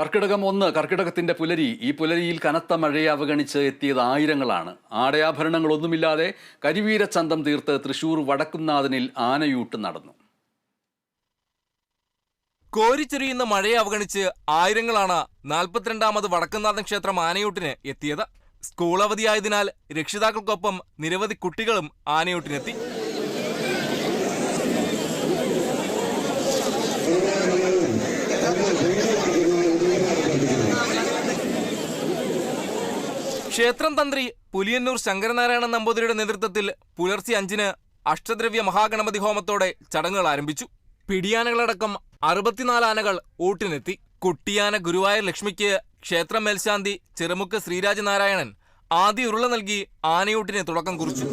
കർക്കിടകം ഒന്ന് കർക്കിടകത്തിന്റെ പുലരി. ഈ പുലരിയിൽ കനത്ത മഴയെ അവഗണിച്ച് എത്തിയത് ആയിരങ്ങളാണ്. ആടയാഭരണങ്ങളൊന്നുമില്ലാതെ കരിവീരച്ചന്തം തീർത്ത് തൃശൂർ വടക്കുംനാഥനിൽ ആനയൂട്ട് നടന്നു. കോരിച്ചെറിയുന്ന മഴയെ അവഗണിച്ച് ആയിരങ്ങളാണ് നാൽപ്പത്തിരണ്ടാമത് വടക്കുംനാഥൻ ക്ഷേത്രം ആനയൂട്ടിന് എത്തിയത്. സ്കൂൾ അവധിയായതിനാൽ രക്ഷിതാക്കൾക്കൊപ്പം നിരവധി കുട്ടികളും ആനയൂട്ടിനെത്തി. ക്ഷേത്രം തന്ത്രി പുലിയന്നൂർ ശങ്കരനാരായണ നമ്പൂതിരിയുടെ നേതൃത്വത്തിൽ പുലർച്ചെ അഞ്ചിന് അഷ്ടദ്രവ്യ മഹാഗണപതി ഹോമത്തോടെ ചടങ്ങുകൾ ആരംഭിച്ചു. പിടിയാനകളടക്കം അറുപത്തിനാല് ആനകൾ ഊട്ടിനെത്തി കുട്ടിയാന ഗുരുവായൂർ ലക്ഷ്മിക്ക് ക്ഷേത്രം മേൽശാന്തി ചെറുമുക്ക് ശ്രീരാജനാരായണൻ ആദ്യ ഉരുള നൽകി ആനയൂട്ടിന് തുടക്കം കുറിച്ചു.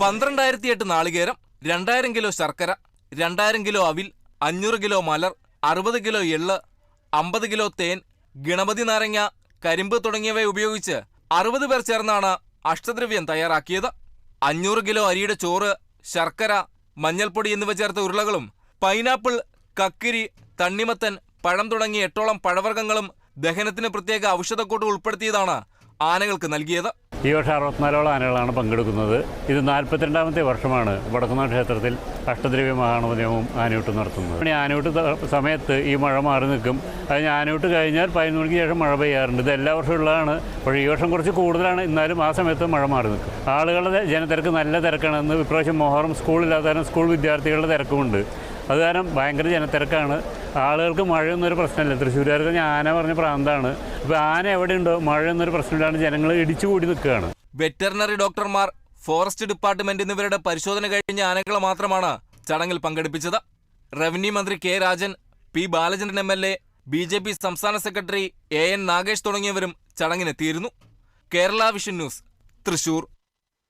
പന്ത്രണ്ടായിരത്തി എട്ട് നാളികേരം രണ്ടായിരം കിലോ ശർക്കര രണ്ടായിരം കിലോ അവിൽ അഞ്ഞൂറ് കിലോ മലർ അറുപത് കിലോ എള്ള് അമ്പത് കിലോ തേൻ ഗണപതി നാരങ്ങ കരിമ്പ് തുടങ്ങിയവ ഉപയോഗിച്ച് അറുപത് പേർ ചേർന്നാണ് അഷ്ടദ്രവ്യം തയ്യാറാക്കിയത്. അഞ്ഞൂറ് കിലോ അരിയുടെ ചോറ് ശർക്കര മഞ്ഞൾപ്പൊടി എന്നിവ ചേർത്ത ഉരുളകളും പൈനാപ്പിൾ കക്കിരി തണ്ണിമത്തൻ പഴം തുടങ്ങിയ എട്ടോളം പഴവർഗങ്ങളും ദഹനത്തിന് പ്രത്യേക ഔഷധക്കൂട്ട് ഉൾപ്പെടുത്തിയതാണ് ആനകൾക്ക് നൽകിയത്. ഈ വർഷം അറുപത്തിനാലോളം ആനകളാണ് പങ്കെടുക്കുന്നത്. ഇത് നാൽപ്പത്തിരണ്ടാമത്തെ വർഷമാണ് വടക്കുന്ന ക്ഷേത്രത്തിൽ അഷ്ടദ്രവ്യ മഹാണവദേവവും ആനയൂട്ട് നടത്തുന്നത്. ആനയൂട്ട് സമയത്ത് ഈ മഴ മാറി നിൽക്കും. അതിന് ആനയൂട്ട് കഴിഞ്ഞാൽ പതിനൊന്ന് മണിക്ക് ശേഷം മഴ പെയ്യാറുണ്ട്. ഇത് എല്ലാ വർഷവും ഉള്ളതാണ്. പക്ഷേ ഈ വർഷം കുറച്ച് കൂടുതലാണ്. എന്നാലും ആ സമയത്ത് മഴ മാറി നിൽക്കും. ആളുകളുടെ ജനത്തിരക്ക് നല്ല തിരക്കാണ്. ഇന്ന് ഇപ്രാവശ്യം മൊഹറം സ്കൂളില്ലാത്ത സ്കൂൾ വിദ്യാർത്ഥികളുടെ തിരക്കുമുണ്ട്. അത് കാരണം ഭയങ്കര ജനത്തിരക്കാണ്. ആളുകൾക്ക് മഴ എന്നൊരു പ്രശ്നമില്ല തൃശ്ശൂരുകാർക്ക് ആന പറഞ്ഞ പ്രാന്താണ്. അപ്പോൾ ആന എവിടെയുണ്ടോ എന്നൊരു പ്രശ്നമില്ലാണ്ട് ജനങ്ങൾ ഇടിച്ചു കൂടി നിൽക്കുകയാണ്. വെറ്ററിനറി ഡോക്ടർമാർ ഫോറസ്റ്റ് ഡിപ്പാർട്ട്മെന്റ് എന്നിവരുടെ പരിശോധന കഴിഞ്ഞ ആനകളെ മാത്രമാണ് ചടങ്ങിൽ പങ്കെടുപ്പിച്ചത്. റവന്യൂ മന്ത്രി K Rajan P Balachandran M L A B J P സംസ്ഥാന സെക്രട്ടറി എ എൻ നാഗേഷ് തുടങ്ങിയവരും ചടങ്ങിനെത്തിയിരുന്നു. Kerala vision news Thrissur